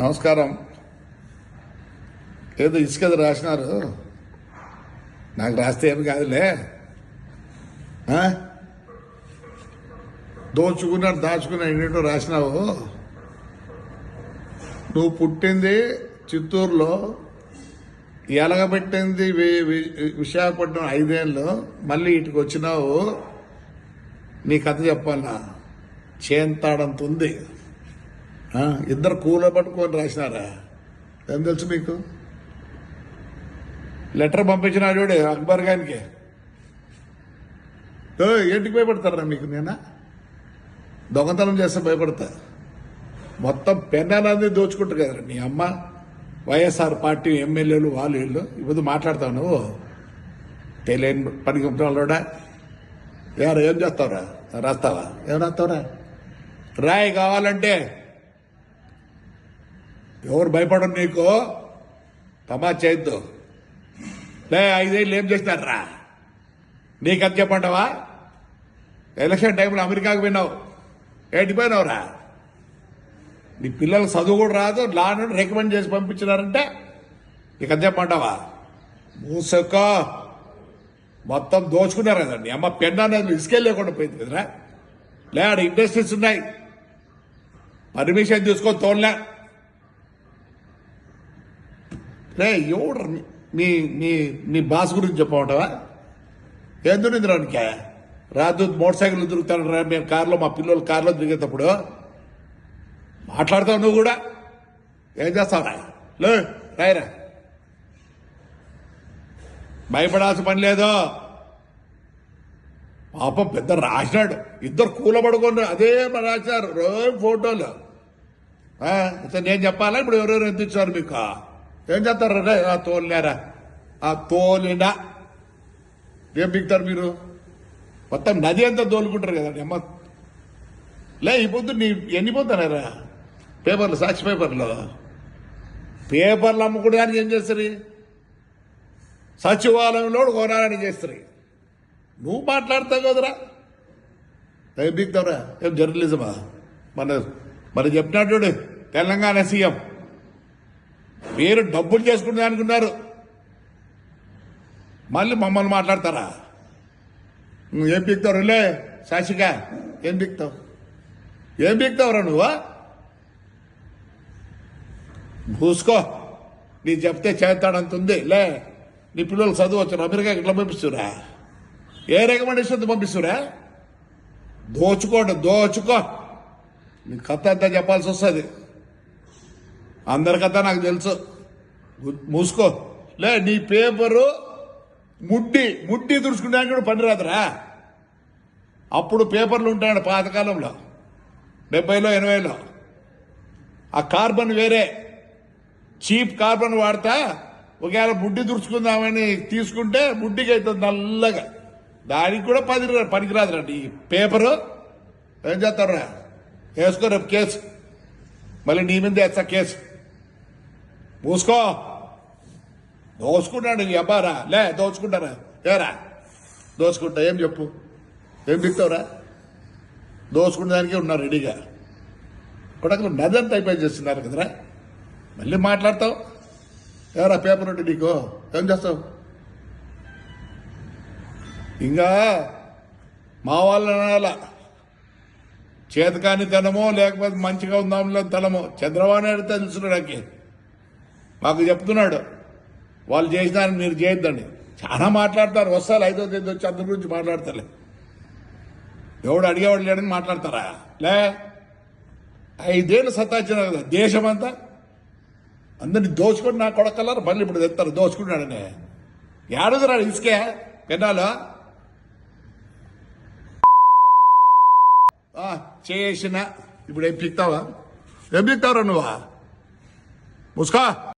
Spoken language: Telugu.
నమస్కారం. ఏదో ఇసుకది రాసినారు. నాకు రాస్తే ఏమి కాదులే. దోచుకున్నాడు దాచుకున్నాడు ఎన్నింటో రాసినావు? నువ్వు పుట్టింది చిత్తూరులో ఎలగబెట్టింది విశాఖపట్నం ఐదేళ్ళు మళ్ళీ ఇటుకు వచ్చినావు. నీ కథ చెప్పాలా? చేంతాడంత ఉంది ఇద్దరు కూల పట్టుకొని రాసినారా? ఏం తెలుసు మీకు? లెటర్ పంపించిన చూడు అక్బర్ గానికి. ఏంటికి భయపడతారా మీకు నేనా? దొంగతనం చేస్తే భయపడతా. మొత్తం పెన్నానంది దోచుకుంటారు కదా నీ అమ్మ వైఎస్ఆర్ పార్టీ ఎమ్మెల్యేలు వాళ్ళు వీళ్ళు. ఇప్పుడు మాట్లాడతావు నువ్వు. తెలియని పనికి ఉంటున్నాడా ఎవరు ఏం చేస్తావురా? రాస్తావా? ఏం రాస్తావురా? రాయి కావాలంటే ఎవరు భయపడరు నీకు? తమా చేయొద్దు. లే ఐదేళ్ళు ఏం చేస్తారా నీకు అది చెప్పంటావా ఎలక్షన్ టైంలో అమెరికాకు పోయినావు. ఏంటి పోయినావురా? నీ పిల్లలకు చదువు కూడా రాదు లా నుండి రికమెండ్ చేసి పంపించినారంటే నీకు అది చెప్పంటావా మూసక్క మొత్తం దోచుకున్నారు కదండి. అమ్మ పెన్ అనేది ఇసుకే లేకుండా పోయింది కదరా. లే ఆడ ఇండస్ట్రీస్ ఉన్నాయి. పర్మిషన్ తీసుకొని తోడలే లే ఎవడు మీ మీ మీ బాస్ గురించి చెప్పమంటావా? ఏం దొరికింది రాదు మోటార్ సైకిల్ దొరుకుతాడు రా మేము కార్లో మా పిల్లలు కార్లో దిగేటప్పుడు మాట్లాడతావు నువ్వు కూడా? ఏం చేస్తావురా లే రాయరా భయపడాల్సిన పని లేదో. పాపం పెద్ద రాసినాడు. ఇద్దరు కూలబడుకొని అదే మరి రాశారు రోజు ఫోటోలు. ఇతను నేను చెప్పాలా? ఇప్పుడు ఎవరెవరు ఎంత ఇచ్చారు మీకు? ఏం చేస్తారు రే ఆ తోలినారా. ఆ తోలినా ఏం బిగుతారు మీరు? మొత్తం నది అంతా తోలుకుంటారు కదండి అమ్మ. లే ఈ పొద్దు నీ ఎన్ని పోతున్నారా పేపర్లు సాక్షి పేపర్లు. పేపర్లు అమ్ముకోవడానికి ఏం చేస్తారు? సచివాలయంలో కొనాలని చేస్తారు. నువ్వు మాట్లాడతావు కదరా. ఏం బిగుతావురా? ఏం జర్నలిజమా? మన మరి చెప్పినట్టు తెలంగాణ సీఎం. మీరు డబ్బులు చేసుకునే అనుకున్నారు. మళ్ళీ మమ్మల్ని మాట్లాడతారా? నువ్వు ఏం బిగుతావు లే సాక్షిగా ఏం పిక్తావు ఏం పిక్తావురా నువ్వు? పూసుకో నీ చెప్తే చేస్తాడంత ఉంది లే నీ పిల్లలు చదువు వచ్చారు అమెరికా ఇట్లా పంపిస్తురా ఏ రికమెండేషన్ పంపిస్తురా దోచుకోండి దోచుకో. నీ కథ అంతా చెప్పాల్సి వస్తుంది. అందరి నాకు తెలుసు. మూసుకో. లే నీ పేపరు ముడ్డి ముడ్డి తుడుచుకున్నాక కూడా పని రాదురా. అప్పుడు పేపర్లు ఉంటాయండి పాతకాలంలో. డెబ్బైలో ఎనభైలో. ఆ కార్బన్ వేరే. చీప్ కార్బన్ వాడతా ఒకవేళ బుడ్డి తుడుచుకుందామని తీసుకుంటే బుడ్డికి అవుతుంది నల్లగా. దానికి కూడా పది పనికిరాదురండి ఈ పేపరు. ఏం చేస్తారా వేసుకో రేపు కేసు. మళ్ళీ నీ మీద వేస్తా కేసు. మూసుకో. దోచుకుంటాడు నీ అబ్బారా లే దోచుకుంటారా ఏరా? దోచుకుంటా. ఏం చెప్పు? ఏం బిక్తావురా దోచుకునే దానికే ఉన్నారు రెడీగా. కొడకలు నదంతా అయిపోయి చేస్తున్నారు కదరా? మళ్ళీ మాట్లాడతావు? ఎవరా పేపర్ ఉంటే నీకు? ఏం చేస్తావు? ఇంకా మా వాళ్ళ అనాల చేతకాని తనమో లేకపోతే మంచిగా ఉందాంలో తనమో చంద్రబాబు నాయుడు తెలుసు నాకు. మాకు చెప్తున్నాడు. వాళ్ళు చేసినారని మీరు చేయొద్దండి. చాలా మాట్లాడతారు. వస్తారు. ఐదో తేదీ వచ్చి అందరి గురించి మాట్లాడతారులే. ఎవడు అడిగేవాడు లేడని మాట్లాడతారా? లే. ఐదేళ్ళు సత్తాచ్చిన కదా దేశమంతా. అందరిని దోచుకుని నా కొడకల్లారు మళ్ళీ ఇప్పుడు తెస్తారు. దోచుకున్నాడని ఏడుగురాడు ఇసుకే పెన్నాలు ఆ, చేసిన. ఇప్పుడు ఏం పిక్తావా? ఏం పిక్తావురా నువ్వా? ముస్కా.